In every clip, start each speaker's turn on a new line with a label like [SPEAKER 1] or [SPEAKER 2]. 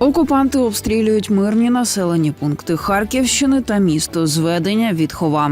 [SPEAKER 1] Окупанти обстрілюють мирні населені пункти Харківщини та місто зведення від Хова.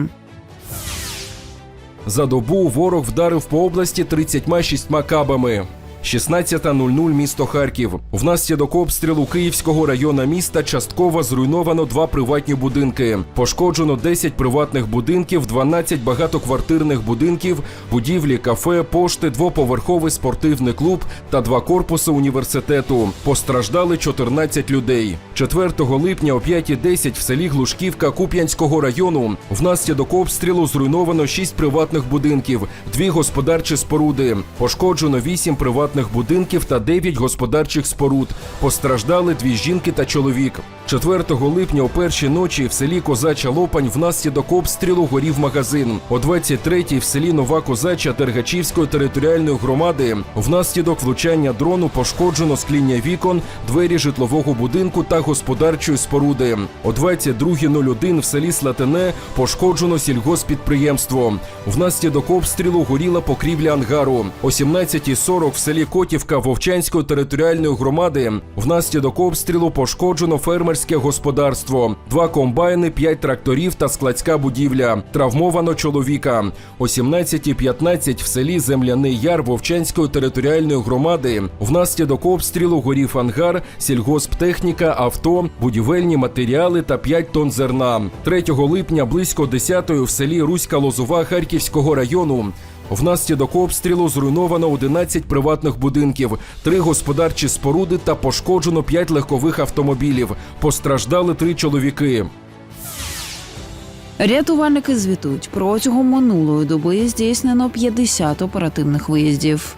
[SPEAKER 2] За добу ворог вдарив по області 36 кабами. 16.00 місто Харків. Внаслідок обстрілу Київського району міста частково зруйновано два приватні будинки. Пошкоджено 10 приватних будинків, 12 багатоквартирних будинків, будівлі, кафе, пошти, двоповерховий спортивний клуб та два корпуси університету. Постраждали 14 людей. 4 липня о 5.10 в селі Глушківка Куп'янського району внаслідок обстрілу зруйновано 6 приватних будинків, дві господарчі споруди. Пошкоджено 8 приватних будинків та 9 господарчих споруд. Постраждали дві жінки та чоловік. 4 липня о першій ночі в селі Козача Лопань внаслідок обстрілу горів магазин. О 23-й в селі Нова Козача Дергачівської територіальної громади внаслідок влучання дрону пошкоджено скління вікон, двері житлового будинку та господарчої споруди. О 22.01 в селі Слатине пошкоджено сільгоспідприємство. Внаслідок обстрілу горіла покрівля ангару. О 17.40 в селі Котівка Вовчанської територіальної громади внаслідок обстрілу пошкоджено фермерське господарство, два комбайни, п'ять тракторів та складська будівля. Травмовано чоловіка. О 17.15 в селі Земляний Яр Вовчанської територіальної громади внаслідок обстрілу горів ангар, сільгосптехніка, авто, будівельні матеріали та 5 тонн зерна. 3 липня близько 10-ї в селі Руська Лозова Харківського району Внаслідок обстрілу зруйновано 11 приватних будинків, три господарчі споруди та пошкоджено 5 легкових автомобілів. Постраждали три чоловіки.
[SPEAKER 1] Рятувальники звітують протягом минулої доби здійснено 50 оперативних виїздів.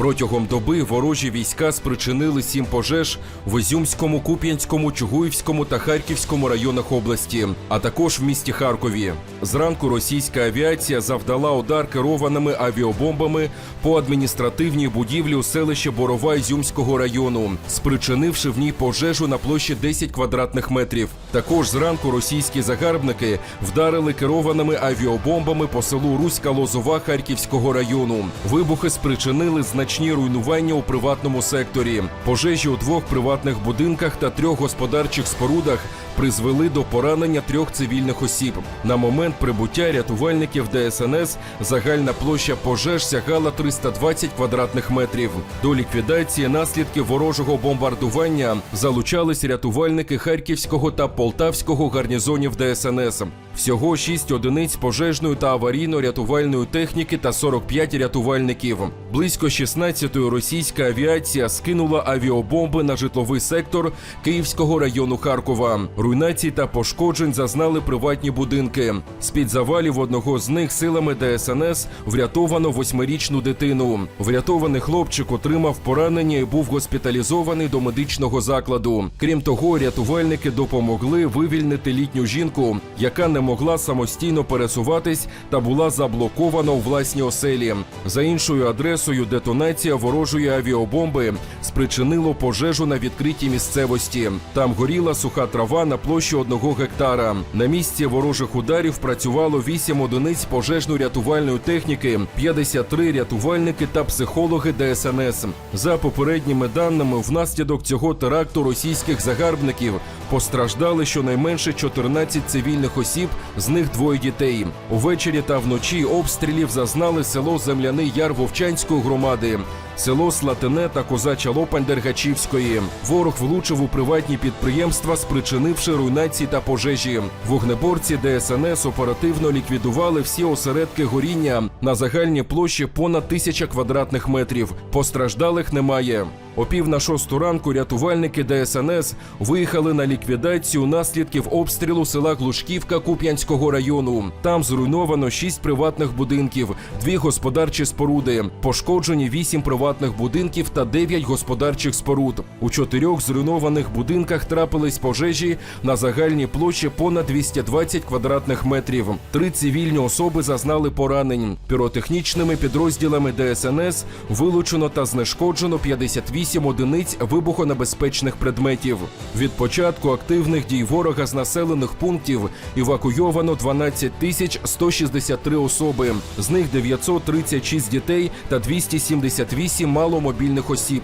[SPEAKER 2] Протягом доби ворожі війська спричинили сім пожеж в Ізюмському, Куп'янському, Чугуївському та Харківському районах області, а також в місті Харкові. Зранку російська авіація завдала удар керованими авіабомбами по адміністративній будівлі у селищі Борова Ізюмського району, спричинивши в ній пожежу на площі 10 квадратних метрів. Також зранку російські загарбники вдарили керованими авіабомбами по селу Руська Лозова Харківського району. Вибухи спричинили значні руйнування у приватному секторі. Пожежі у двох приватних будинках та трьох господарчих спорудах призвели до поранення трьох цивільних осіб. На момент прибуття рятувальників ДСНС загальна площа пожеж сягала 320 квадратних метрів. До ліквідації наслідків ворожого бомбардування залучались рятувальники Харківського та Полтавського гарнізонів ДСНС. Всього 6 одиниць пожежної та аварійно-рятувальної техніки та 45 рятувальників. Близько 16-ї російська авіація скинула авіабомби на житловий сектор Київського району Харкова. Руйнацій та пошкоджень зазнали приватні будинки. З-під завалів одного з них силами ДСНС врятовано восьмирічну дитину. Врятований хлопчик отримав поранення і був госпіталізований до медичного закладу. Крім того, рятувальники допомогли вивільнити літню жінку, яка не могла самостійно пересуватись та була заблокована у власній оселі. За іншою адресою детонація ворожої авіабомби спричинило пожежу на відкритій місцевості. Там горіла суха трава на площі одного гектара. На місці ворожих ударів працювало 8 одиниць пожежно-рятувальної техніки, 53 рятувальники та психологи ДСНС. За попередніми даними, внаслідок цього теракту російських загарбників постраждали щонайменше 14 цивільних осіб, з них двоє дітей. Увечері та вночі обстрілів зазнали село Земляний Яр Вовчанської громади. Село Слатине та Козача Лопань Дергачівської. Ворог влучив у приватні підприємства, спричинивши руйнації та пожежі. Вогнеборці ДСНС оперативно ліквідували всі осередки горіння на загальній площі понад тисяча квадратних метрів. Постраждалих немає. О пів на шосту ранку рятувальники ДСНС виїхали на ліквідацію наслідків обстрілу села Глушківка Куп'янського району. Там зруйновано шість приватних будинків, дві господарчі споруди, пошкоджені вісім приватних будинків та дев'ять господарчих споруд. У чотирьох зруйнованих будинках трапились пожежі на загальній площі понад 220 квадратних метрів. Три цивільні особи зазнали поранень. Піротехнічними підрозділами ДСНС вилучено та знешкоджено 58 одиниць вибухонебезпечних предметів. Від початку активних дій ворога з населених пунктів евакуйовано 12 тисяч 163 особи, з них 936 дітей та 278 маломобільних осіб.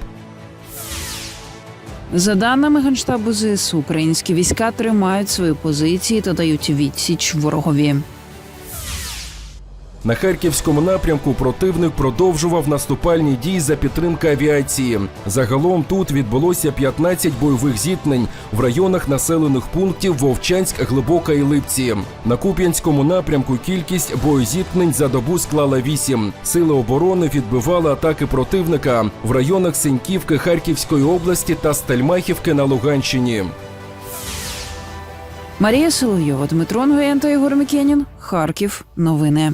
[SPEAKER 1] За даними генштабу ЗСУ, українські війська тримають свої позиції та дають відсіч ворогові.
[SPEAKER 2] На харківському напрямку противник продовжував наступальні дії за підтримки авіації. Загалом тут відбулося 15 бойових зіткнень в районах населених пунктів Вовчанськ, Глибока і Липці. На Куп'янському напрямку кількість боєзіткнень за добу склала 8. Сили оборони відбивали атаки противника в районах Сеньківки Харківської області та Стельмахівки на Луганщині.
[SPEAKER 1] Марія Соловйова, Дмитро Нгоєн та Ігор Мікенін. Харків. Новини.